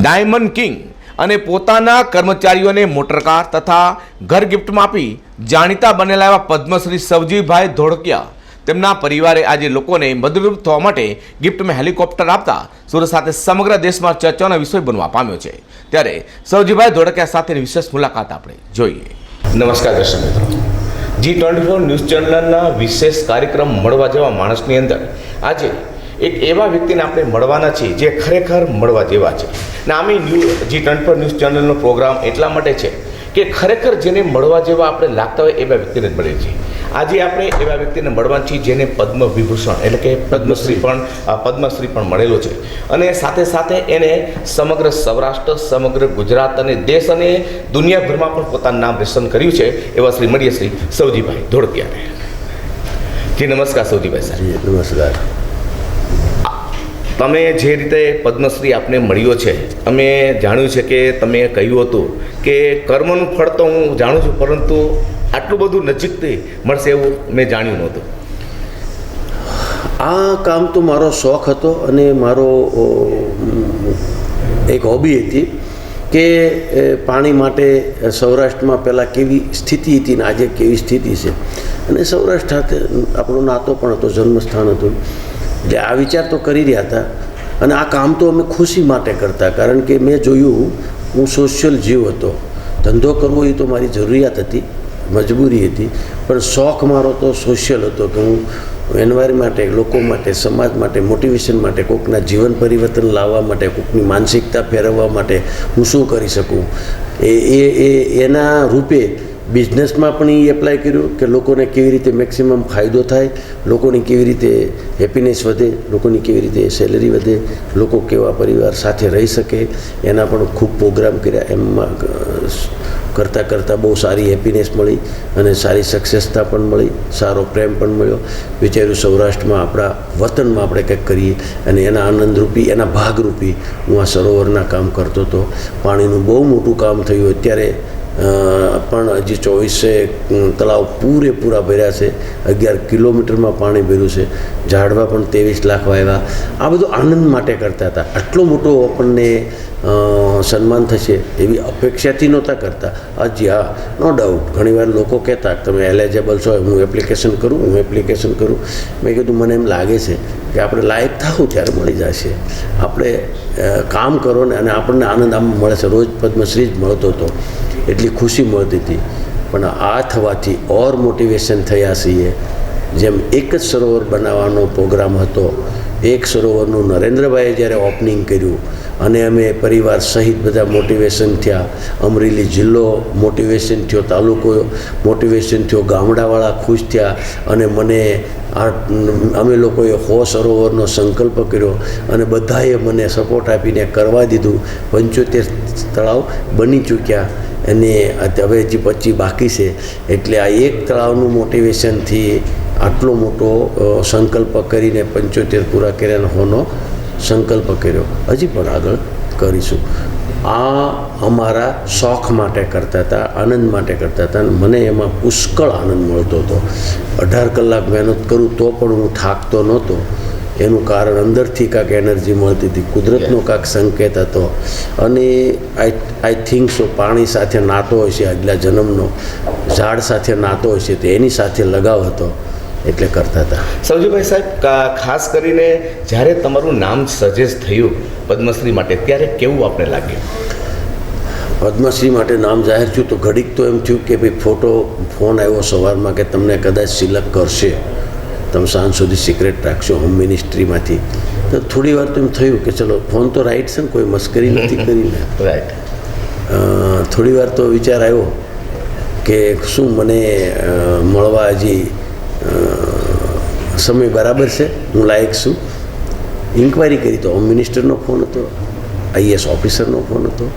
Diamond king અને પોતાના કર્મચારીઓને મોટરકાર તથા ઘર ગિફ્ટમાં આપી જાણીતા બનેલા એવા પદ્મશ્રી સવજીભાઈ ધોળકિયા તેમના પરિવારે આજે લોકોને મદદરૂપ થવા માટે ગિફ્ટમાં હેલિકોપ્ટર આપતા સુરત સાથે સમગ્ર દેશમાં ચર્ચાનો વિષય બનવા પામ્યો છે. ત્યારે સવજીભાઈ ધોળકિયા સાથેની વિશેષ મુલાકાત આપણે જોઈએ. નમસ્કાર દર્શક મિત્રો. જી ટ્વેન્ટી ફોર ન્યૂઝ ચેનલના વિશેષ કાર્યક્રમ મળવા જેવા માણસની અંદર આજે એક એવા વ્યક્તિને આપણે મળવાના છીએ જે ખરેખર મળવા જેવા છે. ને આમે ન્યૂઝ જી ટ્વેન્ટી ન્યૂઝ ચેનલનો પ્રોગ્રામ એટલા માટે છે કે ખરેખર જેને મળવા જેવા આપણે લાગતા હોય એવા વ્યક્તિને જ મળીએ છીએ. આજે આપણે એવા વ્યક્તિને મળવાના છીએ જેને પદ્મ વિભૂષણ એટલે કે પદ્મશ્રી પણ પદ્મશ્રી પણ મળેલો છે. અને સાથે સાથે એને સમગ્ર સૌરાષ્ટ્ર, સમગ્ર ગુજરાત અને દેશ અને દુનિયાભરમાં પણ પોતાનું નામ રોશન કર્યું છે એવા શ્રી મળીએ શ્રી સૌજીભાઈ ધોળકિયાને. જી, નમસ્કાર સૌજીભાઈ સાહેબ. નમસ્કાર. તમે જે રીતે પદ્મશ્રી આપને મળ્યો છે, અમે જાણ્યું છે કે તમે કહ્યું હતું કે કર્મનું ફળ તો હું જાણું છું, પરંતુ આટલું બધું નજીકથી મળશે એવું મેં જાણ્યું નહોતું. આ કામ તો મારો શોખ હતો અને મારો એક હોબી હતી કે પાણી માટે સૌરાષ્ટ્રમાં પહેલાં કેવી સ્થિતિ હતી ને આજે કેવી સ્થિતિ છે. અને સૌરાષ્ટ્ર સાથે આપણો નાતો પણ હતો, જન્મસ્થાન હતું. એટલે આ વિચાર તો કરી રહ્યા હતા અને આ કામ તો અમે ખુશી માટે કરતા, કારણ કે મેં જોયું, હું સોશિયલ જીવ હતો. ધંધો કરવો એ તો મારી જરૂરિયાત હતી, મજબૂરી હતી, પણ શોખ મારો તો સોશિયલ હતો કે હું એન્વાયર માટે, લોકો માટે, સમાજ માટે મોટિવેશન માટે, કોકના જીવન પરિવર્તન લાવવા માટે, કોકની માનસિકતા ફેરવવા માટે હું શું કરી શકું? એ એ એ, એના રૂપે બિઝનેસમાં પણ એ એપ્લાય કર્યું કે લોકોને કેવી રીતે મેક્સિમમ ફાયદો થાય, લોકોની કેવી રીતે હેપીનેસ વધે, લોકોની કેવી રીતે સેલરી વધે, લોકો કેવા પરિવાર સાથે રહી શકે, એના પણ ખૂબ પ્રોગ્રામ કર્યા. એમાં કરતાં કરતાં બહુ સારી હેપીનેસ મળી અને સારી સક્સેસતા પણ મળી, સારો પ્રેમ પણ મળ્યો. વિચાર્યું સૌરાષ્ટ્રમાં આપણા વતનમાં આપણે કંઈક કરીએ અને એના આનંદરૂપી, એના ભાગરૂપી હું આ સરોવરના કામ કરતો હતો. પાણીનું બહુ મોટું કામ થયું. અત્યારે પણ હજી ચોવીસે તળાવ પૂરેપૂરા ભર્યા છે. અગિયાર કિલોમીટરમાં પાણી ભર્યું છે. ઝાડવા પણ ત્રેવીસ લાખ વાવ્યા આ બધું આનંદ માટે કરતા હતા. આટલો મોટો આપણને સન્માન થશે એવી અપેક્ષાથી નહોતા કરતા. હજી હા, નો ડાઉટ ઘણીવાર લોકો કહેતા, તમે એલિજેબલ છો, હું એપ્લિકેશન કરું, હું એપ્લિકેશન કરું. મેં કીધું, મને એમ લાગે છે કે આપણે લાયક થાવું ત્યારે મળી જશે. આપણે કામ કરો ને અને આપણને આનંદ આમ મળે છે. રોજ પદ્મશ્રી જ મળતો હતો. એટલી ખુશી મળતી હતી. પણ આ થવાથી ઓર મોટિવેશન થયા છીએ. જેમ એક જ સરોવર બનાવવાનો પ્રોગ્રામ હતો એક સરોવરનું નરેન્દ્રભાઈએ જ્યારે ઓપનિંગ કર્યું અને અમે પરિવાર સહિત બધા મોટિવેશન થયા. અમરેલી જિલ્લો મોટિવેશન થયો, તાલુકો મોટિવેશન થયો, ગામડાવાળા ખુશ થયા અને મને આ, અમે લોકોએ હો સરોવરનો સંકલ્પ કર્યો અને બધાએ મને સપોર્ટ આપીને કરવા દીધું. પંચોતેર તળાવ બની ચૂક્યા અને હવે હજી પચી બાકી છે. એટલે આ એક તળાવનું મોટિવેશનથી આટલો મોટો સંકલ્પ કરીને પંચોતેર પૂરા કર્યાનો હોનો સંકલ્પ કર્યો. હજી પણ આગળ કરીશું. આ અમારા શોખ માટે કરતા હતા આનંદ માટે કરતા હતા અને મને એમાં પુષ્કળ આનંદ મળતો હતો. અઢાર કલાક મહેનત કરું તો પણ હું થાકતો નહોતો. એનું કારણ અંદરથી કાંક એનર્જી મળતી હતી કુદરતનો કાંક સંકેત હતો. અને આઈ આઈ થિંક સો પાણી સાથે નાતો હશે આગલા જન્મનો. ઝાડ સાથે નાતો હશે તો એની સાથે લગાવ હતો. એટલે કરતા હતા. સૌજીભાઈ સાહેબ ખાસ કરીને જ્યારે તમારું નામ સજેસ્ટ થયું પદ્મશ્રી માટે ત્યારે કેવું આપણે લાગ્યું? પદ્મશ્રી માટે નામ જાહેર થયું તો ઘડીક તો એમ થયું કે ભાઈ ફોટો ફોન આવ્યો સવારમાં કે તમને કદાચ સિલેક્ટ કરશે. તમે સાંજ સુધી સિક્રેટ રાખશો હોમ મિનિસ્ટ્રીમાંથી. તો થોડી વાર તો એમ થયું કે ચલો ફોન તો રાઈટ છે ને કોઈ મસ્કરી નથી કરીને. રાઈટ થોડી વાર તો વિચાર આવ્યો કે શું મને મળવા હજી સમય બરાબર છે, હું લાયક છું. ઇન્કવાયરી કરી તો હોમ મિનિસ્ટરનો ફોન હતો આઈએસ ઓફિસરનો ફોન હતો.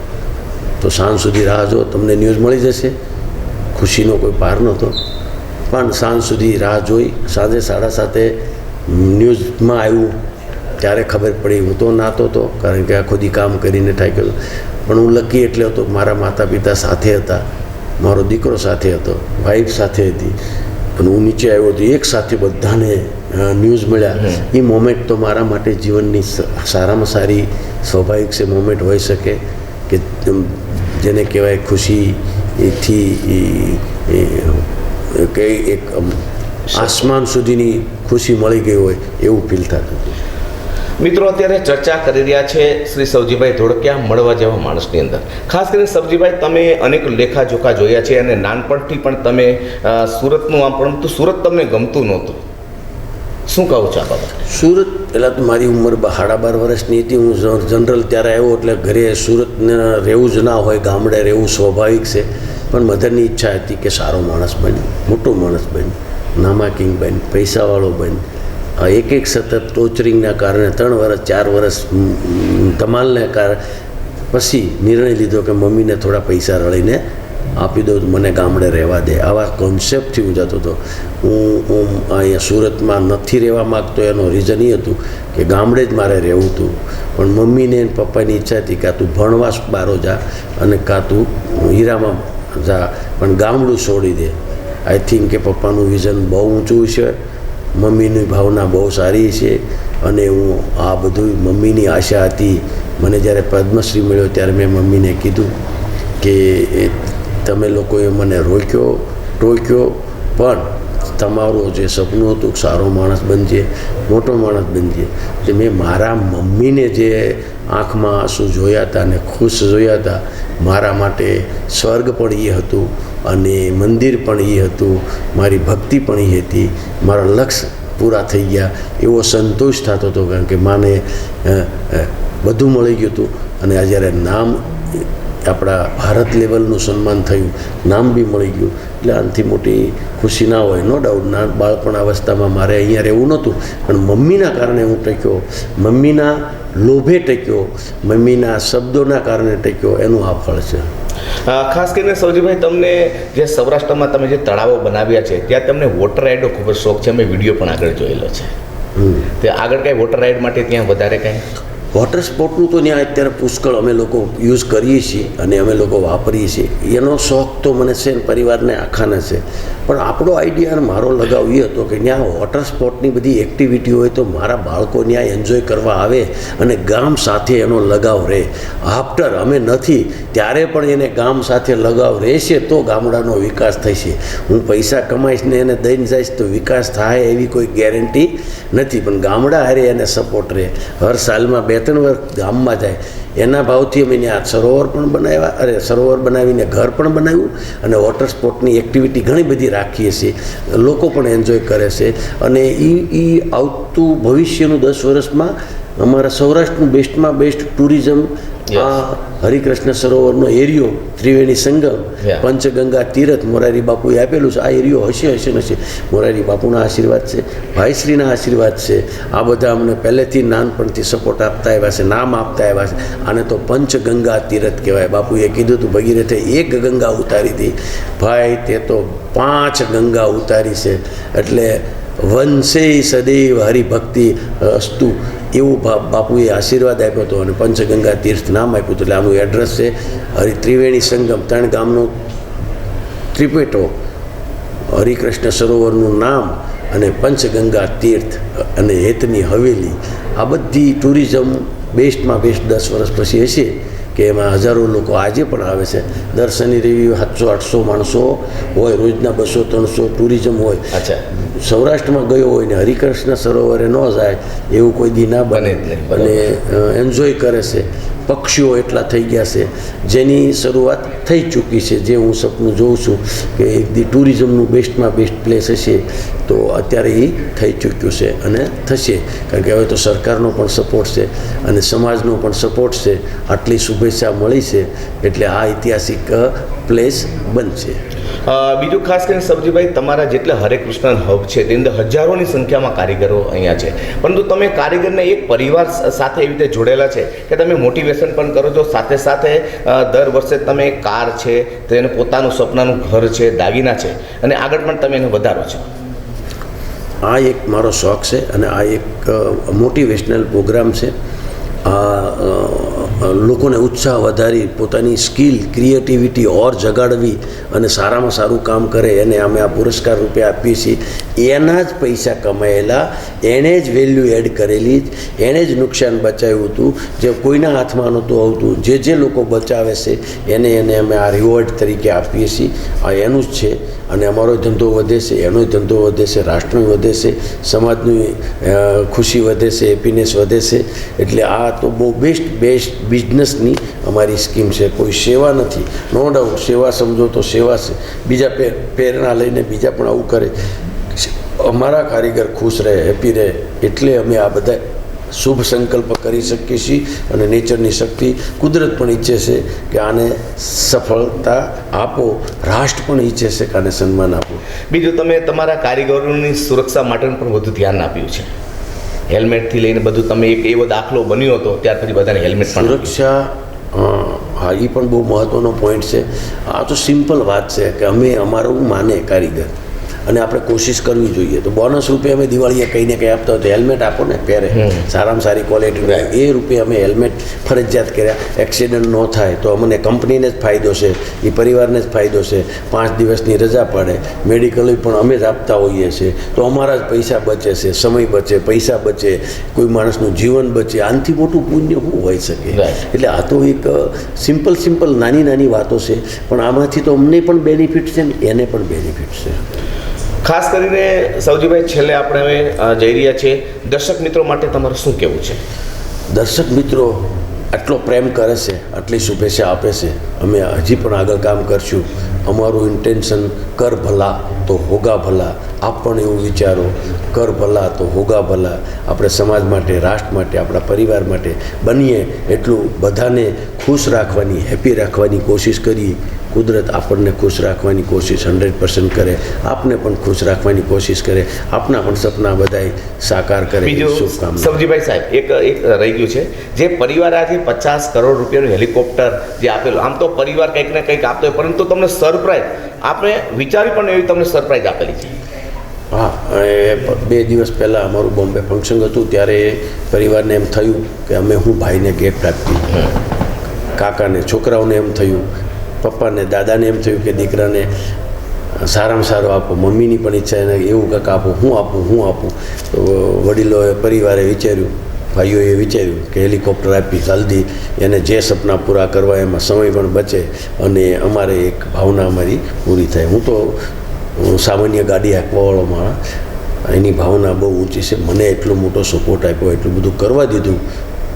તો સાંજ સુધી રાહ જો તમને ન્યૂઝ મળી જશે. ખુશીનો કોઈ પાર નહોતો. પણ સાંજ સુધી રાહ જોઈ, સાંજે સાડા સાતે ન્યૂઝમાં આવ્યું. ત્યારે ખબર પડી, હું તો નાતો હતો કારણ કે આખો દી કામ કરીને થાક્યો ગયો પણ હું લકી એટલે હતો મારા માતા પિતા સાથે હતા. મારો દીકરો સાથે હતો વાઈફ સાથે હતી. પણ હું નીચે આવ્યો હતો એક સાથે બધાને ન્યૂઝ મળ્યા. એ મોમેન્ટ તો મારા માટે જીવનની સ- સારામાં સારી સ્વાભાવિક છે મોમેન્ટ હોઈ શકે કે જેને કહેવાય ખુશીથી કંઈ એક આસમાન સુધીની ખુશી મળી ગઈ હોય એવું ફીલ થતું હતું. મિત્રો, અત્યારે ચર્ચા કરી રહ્યા છે શ્રી સવજીભાઈ ધોળકિયા મળવા જેવા માણસની અંદર. ખાસ કરીને સવજીભાઈ, તમે અનેક લેખાજોખા જોયા છે અને નાનપણથી પણ તમે સુરતનું આમ, પરંતુ સુરત તમને ગમતું નહોતું. શું કહું છું આ સુરત પહેલાં તો મારી ઉંમર સાડા બાર વર્ષની હતી. હું જનરલ ત્યારે આવ્યો, એટલે ઘરે સુરતને રહેવું જ ના હોય, ગામડે રહેવું સ્વાભાવિક છે. પણ મધરની ઈચ્છા હતી કે સારો માણસ બન મોટો માણસ બન નામાકિંગ બન પૈસાવાળો બન એક એક સતત ટોચરિંગના કારણે ત્રણ વર્ષ ચાર વર્ષ મ, કારણે પછી નિર્ણય લીધો કે મમ્મીને થોડા પૈસા રળીને આપી દઉં મને ગામડે રહેવા દે. આવા કોન્સેપ્ટથી હું જતો હતો. હું હું અહીંયા સુરતમાં નથી રહેવા માગતો એનો રીઝન એ હતું કે ગામડે જ મારે રહેવું હતું. પણ મમ્મીને અને પપ્પાની ઈચ્છા હતી કાં તું ભણવા બારો જા અને કાં તું હીરામાં જા પણ ગામડું છોડી દે. આઈ થિંક કે પપ્પાનું વિઝન બહુ ઊંચું છે મમ્મીની ભાવના બહુ સારી છે અને હું આ બધું મમ્મીની આશા હતી. મને જ્યારે પદ્મશ્રી મળ્યો ત્યારે મેં મમ્મીને કીધું કે તમે લોકોએ મને રોક્યો, ટોક્યો, પણ તમારું જે સપનું હતું સારો માણસ બનજે, મોટો માણસ બનજે, તે મેં મારા મમ્મીને જે આંખમાં આંસુ જોયા હતા અને ખુશ જોયા હતા, મારા માટે સ્વર્ગ પણ એ હતું અને મંદિર પણ એ હતું, મારી ભક્તિ પણ એ હતી, મારા લક્ષ્ય પૂરા થઈ ગયા. એવો સંતોષ થતો હતો કારણ કે માને બધું મળી ગયું હતું અને આ જ્યારે નામ આપણા ભારત લેવલનું સન્માન થયું નામ બી મળી ગયું. એટલે આનાથી મોટી ખુશી ના હોય નો ડાઉટ ના બાળપણ અવસ્થામાં મારે અહીંયા રહેવું નહોતું. પણ મમ્મીના કારણે હું ટક્યો. મમ્મીના લોભે ટક્યો. મમ્મીના શબ્દોના કારણે ટક્યો. એનું આ ફળ છે. ખાસ કરીને સૌજીભાઈ તમને જે સૌરાષ્ટ્રમાં તમે જે તળાવો બનાવ્યા છે ત્યાં તમને વોટર રાઇડનો ખૂબ જ શોખ છે. મેં વીડિયો પણ આગળ જોયેલો છે. તે આગળ કાંઈ વોટર રાઇડ માટે ત્યાં વધારે કાંઈ? વોટર સ્પોર્ટનું તો ત્યાં અત્યારે પુષ્કળ અમે લોકો યુઝ કરીએ છીએ અને અમે લોકો વાપરીએ છીએ. એનો શોખ તો મને છે પરિવારને આખાને છે. પણ આપણો આઈડિયા મારો લગાવ એ હતો કે ત્યાં વોટર સ્પોર્ટની બધી એક્ટિવિટી હોય તો મારા બાળકો ત્યાં એન્જોય કરવા આવે અને ગામ સાથે એનો લગાવ રહે. આફ્ટર અમે નથી, ત્યારે પણ એને ગામ સાથે લગાવ રહેશે તો ગામડાનો વિકાસ થશે. હું પૈસા કમાઈશ ને એને દઈને જઈશ તો વિકાસ થાય એવી કોઈ ગેરંટી નથી. પણ ગામડા હારે એને સપોર્ટ રહે. હર સાલમાં બે ત્રણ વર્ષ ગામમાં જાય. એના ભાવથી અમે ત્યાં સરોવર પણ બનાવ્યા, અરે સરોવર બનાવીને ઘર પણ બનાવ્યું અને વોટર સ્પોર્ટની એક્ટિવિટી ઘણી બધી રાખીએ છીએ. લોકો પણ એન્જોય કરે છે. અને એ એ આવતું ભવિષ્યનું દસ વર્ષમાં અમારા સૌરાષ્ટ્રનું બેસ્ટમાં બેસ્ટ ટુરિઝમ આ હરિકૃષ્ણ સરોવરનો એરિયો ત્રિવેણી સંગમ. પંચગંગા તીરથ મોરારી બાપુએ આપેલું છે. આ એરિયો હશે હશે નશે હશે. મોરારી બાપુના આશીર્વાદ છે ભાઈશ્રીના આશીર્વાદ છે. આ બધા અમને પહેલેથી નાનપણથી સપોર્ટ આપતા આવ્યા છે નામ આપતા આવ્યા છે. આને તો પંચગંગા તીરથ કહેવાય. બાપુએ કીધું હતું ભગીરથે એક ગંગા ઉતારી હતી ભાઈ તે તો પાંચ ગંગા ઉતારી છે. એટલે વંશે સદૈવ હરિભક્તિ અસ્તુ. એવું બાપુએ આશીર્વાદ આપ્યો હતો અને પંચગંગા તીર્થ નામ આપ્યું હતું. એટલે આનું એડ્રેસ છે હરિ ત્રિવેણી સંગમ, ત્રણ ગામનું ત્રિપેટો. હરિકૃષ્ણ સરોવરનું નામ અને પંચગંગા તીર્થ અને હેતની હવેલી. આ બધી ટુરિઝમ બેસ્ટમાં બેસ્ટ દસ વર્ષ પછી હશે. કે એમાં હજારો લોકો આજે પણ આવે છે. દર શનિ રવિ સાતસો આઠસો માણસો હોય રોજના બસો ત્રણસો ટુરિઝમ હોય. અચ્છા. સૌરાષ્ટ્રમાં ગયો હોય ને હરિકૃષ્ણ સરોવરે ન જાય એવું કોઈ દી ના બને. અને એન્જોય કરે છે. પક્ષીઓ એટલા થઈ ગયા છે. જેની શરૂઆત થઈ ચૂકી છે. જે હું સપનું જોઉં છું કે એક દી ટુરિઝમનું બેસ્ટમાં બેસ્ટ પ્લેસ હશે તો અત્યારે એ થઈ ચૂક્યું છે અને થશે. કારણ કે હવે તો સરકારનો પણ સપોર્ટ છે અને સમાજનો પણ સપોર્ટ છે. આટલી શુભેચ્છા મળી છે એટલે આ ઐતિહાસિક પ્લેસ બનશે. બીજું ખાસ કરીને સબજીભાઈ, તમારા જેટલા હરે કૃષ્ણ હબ છે, તેની અંદર હજારોની સંખ્યામાં કારીગરો અહીંયા છે. પરંતુ તમે કારીગરને એક પરિવાર સાથે એવી રીતે જોડેલા છે કે તમે મોટિવેશન પણ કરો છો, સાથે સાથે દર વર્ષે તમે કાર છે, તેને પોતાનું સપનાનું ઘર છે, દાગીના છે અને આગળ પણ તમે એને વધારો છો. આ એક મારો શોખ છે અને આ એક મોટિવેશનલ પ્રોગ્રામ છે. આ લોકોને ઉત્સાહ વધારી પોતાની સ્કિલ, ક્રિએટિવિટી ઓર જગાડવી અને સારામાં સારું કામ કરે એને અમે આ પુરસ્કાર રૂપે આપીએ છીએ. એના જ પૈસા કમાયેલા, એણે જ વેલ્યુ એડ કરેલી જ, એણે જ નુકસાન બચાવ્યું હતું. જે કોઈના હાથમાં નહોતું આવતું, જે જે લોકો બચાવે છે, એને એને અમે આ રિવોર્ડ તરીકે આપીએ છીએ. આ એનું જ છે. અને અમારો ધંધો વધે છે, એનો ધંધો વધે છે, રાષ્ટ્રનું વધે છે, સમાજની ખુશી વધે છે હેપીનેસ વધે છે. એટલે આ તો બહુ બેસ્ટ બેસ્ટ બિઝનેસની અમારી સ્કીમ છે. કોઈ સેવા નથી. નો ડાઉટ, સેવા સમજો તો સેવા છે. બીજા પ્રેરણા લઈને બીજા પણ આવું કરે. અમારા કારીગર ખુશ રહે, હેપી રહે, એટલે અમે આ બધા શુભ સંકલ્પ કરી શકીએ છીએ અને નેચરની શક્તિ કુદરત પણ ઈચ્છે છે કે આને સફળતા આપો, રાષ્ટ્ર પણ ઈચ્છે છે કે આને સન્માન આપો. બીજું તમે તમારા કારીગરોની સુરક્ષા માટે પણ વધુ ધ્યાન આપ્યું છે. હેલ્મેટથી લઈને બધું તમે એક એવો દાખલો બન્યો હતો, ત્યાર પછી બધાને હેલ્મેટ. સુરક્ષા હા એ પણ બહુ મહત્ત્વનો પોઈન્ટ છે આ તો સિમ્પલ વાત છે કે અમે અમારું માને કારીગર અને આપણે કોશિશ કરવી જોઈએ. તો બોનસ રૂપે અમે દિવાળીએ કંઈને કંઈ આપતા હોય તો હેલ્મેટ આપો ને પહેરે. સારામાં સારી ક્વોલિટીનું એ રૂપે અમે હેલ્મેટ ફરજિયાત કર્યા. એક્સિડન્ટ ન થાય તો અમને કંપનીને જ ફાયદો છે એ પરિવારને જ ફાયદો છે. પાંચ દિવસની રજા પડે. મેડિકલ પણ અમે જ આપતા હોઈએ છીએ. તો અમારા જ પૈસા બચે છે સમય બચે પૈસા બચે કોઈ માણસનું જીવન બચે. આનાથી મોટું પુણ્ય શું હોઈ શકે? એટલે આ તો એક સિમ્પલ સિમ્પલ નાની નાની વાતો છે. પણ આમાંથી તો અમને પણ બેનિફિટ છે ને એને પણ બેનિફિટ છે. ખાસ કરીને સૌજીભાઈ છેલ્લે આપણે હવે જઈ રહ્યા છીએ. દર્શક મિત્રો માટે તમારું શું કહેવું છે? દર્શક મિત્રો, આટલો પ્રેમ કરે છે, આટલી શુભેચ્છા આપે છે. અમે હજી પણ આગળ કામ કરશું. અમારું ઇન્ટેન્શન કર ભલા તો હોગા ભલા. આપ પણ એવું વિચારો કર ભલા તો હોગા ભલા. આપણે સમાજ માટે રાષ્ટ્ર માટે આપણા પરિવાર માટે બનીએ એટલું બધાને ખુશ રાખવાની હેપી રાખવાની કોશિશ કરીએ. કુદરત આપણને ખુશ રાખવાની કોશિશ હંડ્રેડ પર્સન્ટ કરે. આપને પણ ખુશ રાખવાની કોશિશ કરે. આપના પણ સપના બધાય સાકાર કરે. શુભકામના. સબજીભાઈ સાહેબ એક એક રહી ગયું છે. જે પરિવાર આજે પચાસ કરોડ રૂપિયાનું હેલિકોપ્ટર જે આપેલું આમ તો પરિવાર કંઈક ને કંઈક આપતો હોય પરંતુ તમને સરપ્રાઈઝ. આપણે વિચારી પણ એવી તમને સરપ્રાઈઝ આપેલી છે. હા એ બે દિવસ પહેલાં અમારું બોમ્બે ફંક્શન હતું, ત્યારે પરિવારને એમ થયું કે અમે હું ભાઈને ગિફ્ટ આપી કાકાને, છોકરાઓને એમ થયું, પપ્પાને, દાદાને એમ થયું કે દીકરાને સારામાં સારું આપો, મમ્મીની પણ ઈચ્છા એને એવું કાંક આપો, હું આપું હું આપું. તો વડીલોએ, પરિવારે વિચાર્યું ભાઈઓએ વિચાર્યું કે હેલિકોપ્ટર આપી જલ્દી એને જે સપના પૂરા કરવા એમાં સમય પણ બચે અને અમારે એક ભાવના અમારી પૂરી થાય. હું તો સામાન્ય ગાડી હાંકવાવાળો માણસ એની ભાવના બહુ ઊંચી છે. મને એટલો મોટો સપોર્ટ આપ્યો, એટલું બધું કરવા દીધું.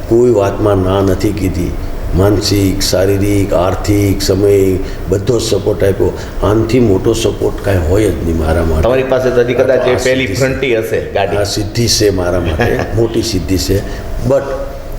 કોઈ વાતમાં ના નથી કીધી. માનસિક શારીરિક આર્થિક સમય બધો જ સપોર્ટ આપ્યો. આનાથી મોટો સપોર્ટ કાંઈ હોય જ નહીં મારા માટે. તમારી પાસે તો હજી કદાચ પહેલી ફ્રન્ટી હશે ગાડી. આ સિદ્ધિ છે મારા માટે. મોટી સિદ્ધિ છે. બટ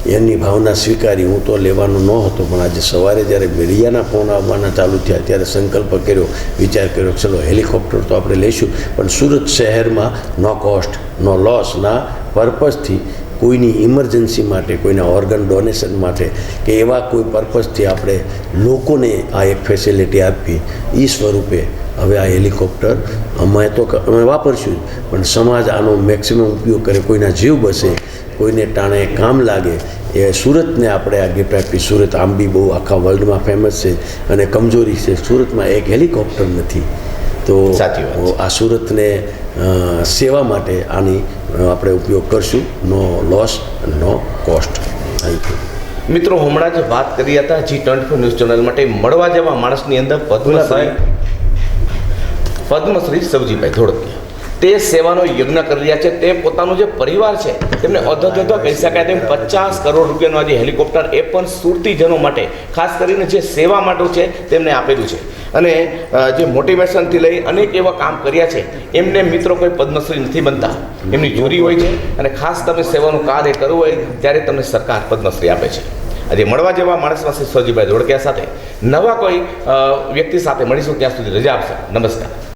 એમની ભાવના સ્વીકારી. હું તો લેવાનો ન હતો પણ આજે સવારે જ્યારે મીડિયાના ફોન આવવાના ચાલુ થયા ત્યારે સંકલ્પ કર્યો વિચાર કર્યો ચલો હેલિકોપ્ટર તો આપણે લઈશું. પણ સુરત શહેરમાં નો કોસ્ટ નો લોસ ના પર્પઝથી કોઈની ઇમરજન્સી માટે, કોઈના ઓર્ગન ડોનેશન માટે કે એવા કોઈ પર્પઝથી આપણે લોકોને આ એક ફેસિલિટી આપવી એ સ્વરૂપે હવે આ હેલિકોપ્ટર અમે તો અમે વાપરશું પણ સમાજ આનો મેક્સિમમ ઉપયોગ કરે, કોઈના જીવ બસે, કોઈને ટાણે કામ લાગે, એ સુરતને આપણે આ ગિફ્ટ આપી. સુરત આંબી બહુ આખા વર્લ્ડમાં ફેમસ છે અને કમજોરી છે. સુરતમાં એક હેલિકોપ્ટર નથી. તો સાચી વાત. આ સુરતને સેવા માટે આની આપણે ઉપયોગ કરશું. No loss no cost. Thank you મિત્રો હમણાં જ વાત કરી હતા જી ટ્વેન્ટી ન્યૂઝ ચેનલ માટે. મળવા જેવા માણસની અંદર પદ્મશ્રી પદ્મશ્રી. સવજીભાઈ ધોળકિયા તે સેવાનો યજ્ઞ કરી રહ્યા છે. તે પોતાનું જે પરિવાર છે, તેમને અધધધ કહી શકાય તેમ પચાસ કરોડ રૂપિયાનું આજે હેલિકોપ્ટર એ પણ સુરતીજનો માટે, ખાસ કરીને જે સેવા માટે છે, તેમને આપેલું છે. અને જે મોટિવેશનથી લઈ અનેક એવા કામ કર્યા છે, એમને મિત્રો કોઈ પદ્મશ્રી નથી બનતા. એમની જોરી હોય છે અને ખાસ તમે સેવાનું કાર્ય કરવું હોય, ત્યારે તમને સરકાર પદ્મશ્રી આપે છે. આજે મળવા જેવા માણસ પાસે સજીભાઈ ધોળકિયા સાથે. નવા કોઈ વ્યક્તિ સાથે મળીશું, ત્યાં સુધી રજા આપશે. નમસ્કાર.